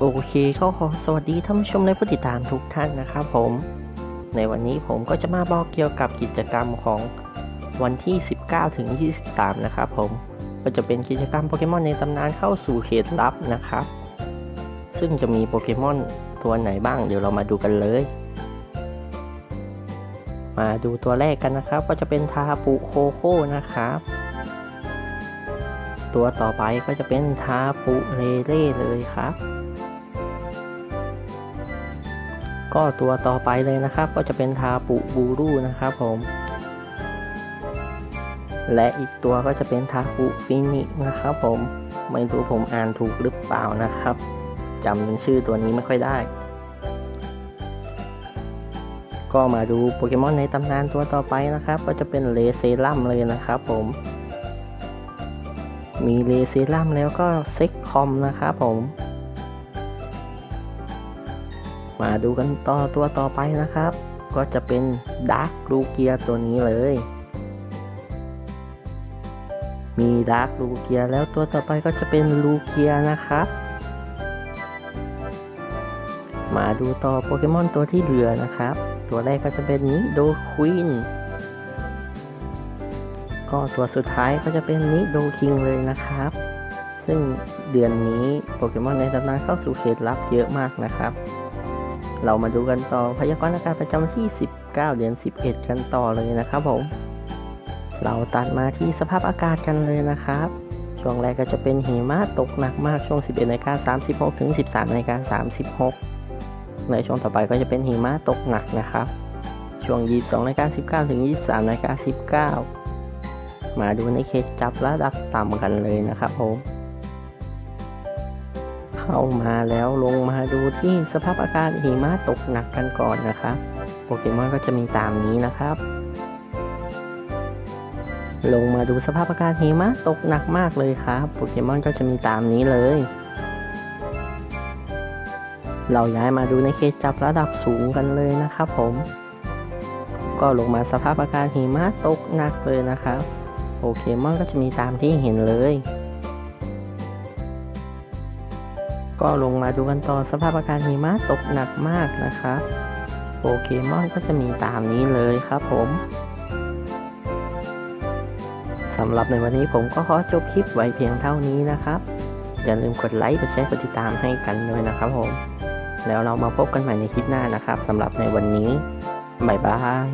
โอเคก็ขอสวัสดีท่านผู้ชมและผู้ติดตามทุกท่านนะครับผม ในวันนี้ผมก็จะมาบอกเกี่ยวกับกิจกรรมของวันที่ 19 ถึง 23 นะครับผม ก็จะเป็นกิจกรรมโปเกมอนในตำนานเข้าสู่เขตลับนะครับ ซึ่งจะมีโปเกมอนตัวไหนบ้างเดี๋ยวเรามาดูกันเลย มาดูตัวแรกกันนะครับ ก็จะเป็นทาปุโคโค่นะครับ ตัวต่อไปก็จะเป็นทาปุเรเล่เลยครับ ก็ตัวต่อไปเลยนะครับ ก็จะเป็นทาปุบูรูนะครับผม และอีกตัวก็จะเป็นทาปุฟินินะครับผมไม่รู้ผมอ่านถูกหรือเปล่านะครับจำชื่อตัวนี้ไม่ค่อยได้ ก็มาดูโปเกมอนในตำนานตัวต่อไปนะครับ ก็จะเป็นเลเซรัมเลยนะครับผม มีเลเซรัมแล้วก็เซ็กคอมนะครับผม มาดูกันต่อตัวต่อไปนะครับ ก็จะเป็นดาร์คลูเกียตัวนี้เลย มีดาร์คลูเกียแล้วตัวต่อไปก็จะเป็นลูเกียนะครับ มาดูต่อโปเกมอนตัวที่เหลือนะครับ ตัวแรกก็จะเป็นนิโดควินก็ตัวสุดท้ายก็จะเป็นนิโดคิงเลยนะครับ ซึ่งเดือนนี้โปเกมอนในตำนานเข้าสู่เขตลับเยอะมากนะครับ เรามาดูกันต่อพยากรณ์อากาศประจำวันที่ 19 เดือน 11 กันต่อเลยนะครับผม เราตัดมาที่สภาพอากาศกันเลยนะครับ ช่วงแรกก็จะเป็นหิมะตกหนักมากช่วง 11นาฬิกา36 ถึง 13นาฬิกา36 ในช่วงต่อไปก็จะเป็นหิมะตกหนักนะครับ ช่วง 22นาฬิกา19 ถึง 23นาฬิกา19 มาดูในเขตจับระดับต่ำกันเลยนะครับผม เข้ามาแล้วลงมาดูที่สภาพอากาศหิมะตกหนักกันก่อนนะครับ โปเกมอนก็จะมีตามนี้นะครับ ลงมาดูสภาพอากาศหิมะตกหนักมากเลยครับ โปเกมอนก็จะมีตามนี้เลย เราย้ายมาดูในเขตจับระดับสูงกันเลยนะครับผม ก็ลงมาสภาพอากาศหิมะตกหนักเลยนะครับ โปเกมอนก็จะมีตามที่เห็นเลย ก็ลงมาดูกันต่อสภาพอากาศหิมะตกหนักมากนะครับโปเกมอนก็จะมีตามนี้เลยครับผมสำหรับในวันนี้ผมก็ขอจบคลิปไว้เพียงเท่านี้นะครับ อย่าลืมกดไลค์กดแชร์กดติดตามให้กันด้วยนะครับผม แล้วเรามาพบกันใหม่ในคลิปหน้านะครับสำหรับในวันนี้ บ๊ายบาย